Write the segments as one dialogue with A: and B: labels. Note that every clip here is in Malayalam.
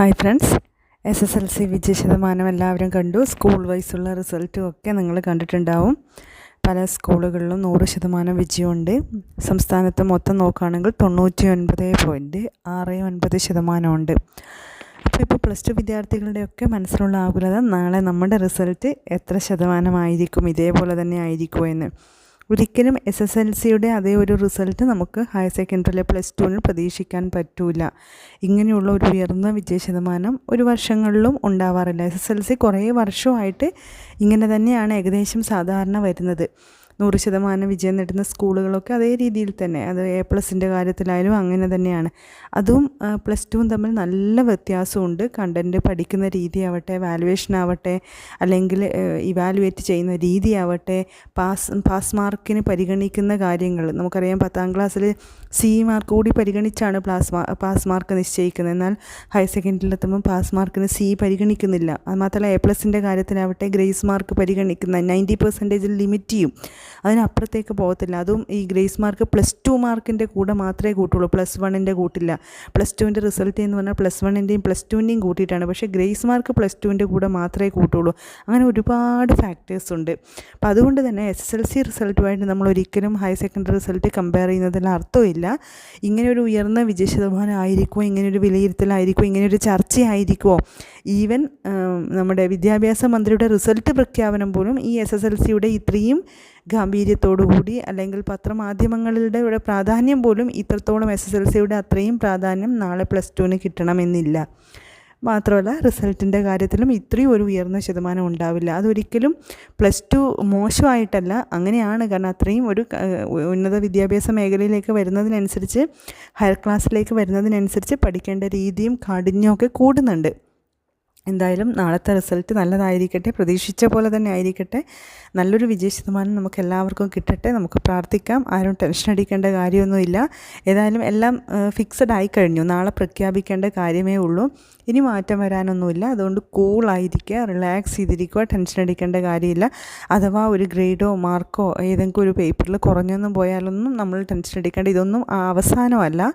A: Hi friends. S S L C വിജയ ശതമാനം എല്ലാവരും കണ്ടു. സ്കൂൾ വൈസുള്ള റിസൾട്ടും ഒക്കെ നിങ്ങൾ കണ്ടിട്ടുണ്ടാവും. പല സ്കൂളുകളിലും നൂറ് ശതമാനം വിജയമുണ്ട്. സംസ്ഥാനത്ത് മൊത്തം നോക്കുകയാണെങ്കിൽ തൊണ്ണൂറ്റി ഒൻപത് പോയിന്റ് ആറ് ഒൻപത് ശതമാനമുണ്ട്. അപ്പോൾ ഇപ്പോൾ പ്ലസ് ടു വിദ്യാർത്ഥികളുടെയൊക്കെ മനസ്സിലുള്ള ആകുലത നാളെ നമ്മുടെ റിസൾട്ട് എത്ര ശതമാനമായിരിക്കും? ഇതേപോലെ തന്നെ ആയിരിക്കുമോ എന്ന് ഒരിക്കലും എസ് എസ് എൽ സിയുടെ അതേ ഒരു റിസൾട്ട് നമുക്ക് ഹയർ സെക്കൻഡറിയിലെ പ്ലസ് ടുവിന് പ്രതീക്ഷിക്കാൻ പറ്റില്ല ഇങ്ങനെയുള്ള ഒരു ഉയർന്ന വിജയ ശതമാനം ഒരു വർഷങ്ങളിലും ഉണ്ടാവാറില്ല. എസ് എസ് എൽ സി കുറേ വർഷമായിട്ട് ഇങ്ങനെ തന്നെയാണ് ഏകദേശം സാധാരണ വരുന്നത്. നൂറ് ശതമാനം വിജയം നേടുന്ന സ്കൂളുകളൊക്കെ അതേ രീതിയിൽ തന്നെ അത് എ പ്ലസിന്റെ കാര്യത്തിലായാലും അങ്ങനെ തന്നെയാണ്. അതും പ്ലസ് ടുവും തമ്മിൽ നല്ല വ്യത്യാസമുണ്ട്. കണ്ടന്റ് പഠിക്കുന്ന രീതി ആവട്ടെ വാലുവേഷൻ ആവട്ടെ അല്ലെങ്കിൽ ഇവാലുവേറ്റ് ചെയ്യുന്ന രീതി ആവട്ടെ പാസ് പാസ് മാർക്കിന് പരിഗണിക്കുന്ന കാര്യങ്ങൾ. നമുക്കറിയാം പത്താം ക്ലാസ്സിൽ സി മാർക്ക് കൂടി പരിഗണിച്ചാണ് പ്ലാസ് പാസ് മാർക്ക് നിശ്ചയിക്കുന്നത്. എന്നാൽ ഹയർ സെക്കൻഡറിയിലെത്തുമ്പോൾ പാസ് മാർക്കിന് സി പരിഗണിക്കുന്നില്ല. അത് മാത്രമല്ല എ പ്ലസിന്റെ കാര്യത്തിലാവട്ടെ ഗ്രേസ് മാർക്ക് പരിഗണിക്കുന്ന നയന്റി പെർസെന്റേജിൽ ലിമിറ്റ് ചെയ്യും അതിനപ്പുറത്തേക്ക് പോകത്തില്ല. അതും ഈ ഗ്രേസ് മാർക്ക് പ്ലസ് ടു മാർക്കിന്റെ കൂടെ മാത്രമേ കൂട്ടുള്ളൂ. പ്ലസ് വണ്ണിന്റെ കൂട്ടില്ല. പ്ലസ് ടുവിന്റെ റിസൾട്ട് എന്ന് പറഞ്ഞാൽ പ്ലസ് വണ്ണിന്റെയും പ്ലസ് ടുവിന്റെയും കൂട്ടിയിട്ടാണ്. പക്ഷേ ഗ്രേസ് മാർക്ക് പ്ലസ് ടുവിന്റെ കൂടെ മാത്രമേ കൂട്ടുള്ളൂ. അങ്ങനെ ഒരുപാട് ഫാക്ടേഴ്സ് ഉണ്ട്. അപ്പോൾ അതുകൊണ്ട് തന്നെ എസ് എസ് എൽ സി റിസൾട്ടുമായിട്ട് നമ്മൾ ഒരിക്കലും ഹയർ സെക്കൻഡറി റിസൾട്ട് കമ്പയർ ചെയ്യുന്നതിൽ അർത്ഥമില്ല. ഇങ്ങനെ ഒരു ഉയർന്ന വിജയ ശതമാനം ആയിരിക്കുമോ ഇങ്ങനെ ഒരു വിലയിരുത്തലായിരിക്കുമോ ഇങ്ങനെ ചർച്ചയായിരിക്കുമോ ഈവൻ നമ്മുടെ വിദ്യാഭ്യാസ മന്ത്രിയുടെ റിസൾട്ട് പ്രഖ്യാപനം പോലും ഈ എസ് എസ് എൽ സിയുടെ ഇത്രയും ഗാംഭീര്യത്തോടുകൂടി അല്ലെങ്കിൽ പത്രമാധ്യമങ്ങളുടെ ഇവിടെ പ്രാധാന്യം പോലും ഇത്രത്തോളം എസ് എസ് എൽ സിയുടെ അത്രയും പ്രാധാന്യം നാളെ പ്ലസ് ടുവിന് കിട്ടണമെന്നില്ല. മാത്രമല്ല റിസൾട്ടിന്റെ കാര്യത്തിലും ഇത്രയും ഒരു ഉയർന്ന ശതമാനം ഉണ്ടാവില്ല. അതൊരിക്കലും പ്ലസ് ടു മോശമായിട്ടല്ല. അങ്ങനെയാണ്. കാരണം അത്രയും ഒരു ഉന്നത വിദ്യാഭ്യാസ മേഖലയിലേക്ക് വരുന്നതിനനുസരിച്ച് ഹയർ ക്ലാസ്സിലേക്ക് വരുന്നതിനനുസരിച്ച് പഠിക്കേണ്ട രീതിയും കാഠിന്യമൊക്കെ കൂടുന്നുണ്ട്. എന്തായാലും നാളത്തെ റിസൾട്ട് നല്ലതായിരിക്കട്ടെ പ്രതീക്ഷിച്ച പോലെ തന്നെ ആയിരിക്കട്ടെ. നല്ലൊരു വിജയ ശതമാനം നമുക്ക് എല്ലാവർക്കും കിട്ടട്ടെ. നമുക്ക് പ്രാർത്ഥിക്കാം. ആരും ടെൻഷൻ അടിക്കേണ്ട കാര്യമൊന്നുമില്ല. ഏതായാലും എല്ലാം ഫിക്സഡ് ആയി കഴിഞ്ഞു. നാളെ പ്രഖ്യാപിക്കേണ്ട കാര്യമേ ഉള്ളൂ. ഇനി മാറ്റം വരാനൊന്നുമില്ല. അതുകൊണ്ട് കൂളായിരിക്കുക റിലാക്സ് ചെയ്തിരിക്കുക ടെൻഷൻ അടിക്കേണ്ട കാര്യമില്ല. അഥവാ ഒരു ഗ്രേഡോ മാർക്കോ ഏതെങ്കിലും ഒരു പേപ്പറിൽ കുറഞ്ഞൊന്നും പോയാലൊന്നും നമ്മൾ ടെൻഷൻ അടിക്കേണ്ട. ഇതൊന്നും അവസാനമല്ല.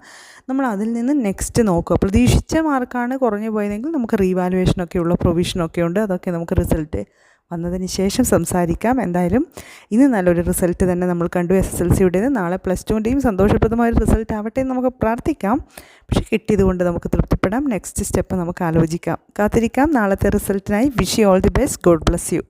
A: നമ്മൾ അതിൽ നിന്ന് നെക്സ്റ്റ് നോക്കുക. പ്രതീക്ഷിച്ച മാർക്കാണ് കുറഞ്ഞു പോയതെങ്കിൽ നമുക്ക് റീവാലുവേഷനൊക്കെ ഉള്ള പ്രൊവിഷനൊക്കെ ഉണ്ട് അതൊക്കെ നമുക്ക് റിസൾട്ട് വന്നതിന് ശേഷം സംസാരിക്കാം. എന്തായാലും ഇന്ന് നല്ലൊരു റിസൾട്ട് തന്നെ നമ്മൾ കണ്ടു. എസ് എസ് എൽ സിയുടേത് നാളെ പ്ലസ് ടുവിന്റെയും സന്തോഷപ്രദമായ ഒരു റിസൾട്ട് ആവട്ടെ എന്ന് നമുക്ക് പ്രാർത്ഥിക്കാം. പക്ഷേ കിട്ടിയത് കൊണ്ട് നമുക്ക് തൃപ്തിപ്പെടാം. നെക്സ്റ്റ് സ്റ്റെപ്പ് നമുക്ക് ആലോചിക്കാം. കാത്തിരിക്കാം. നാളത്തെ റിസൾട്ടിനായി wish you all the best God bless you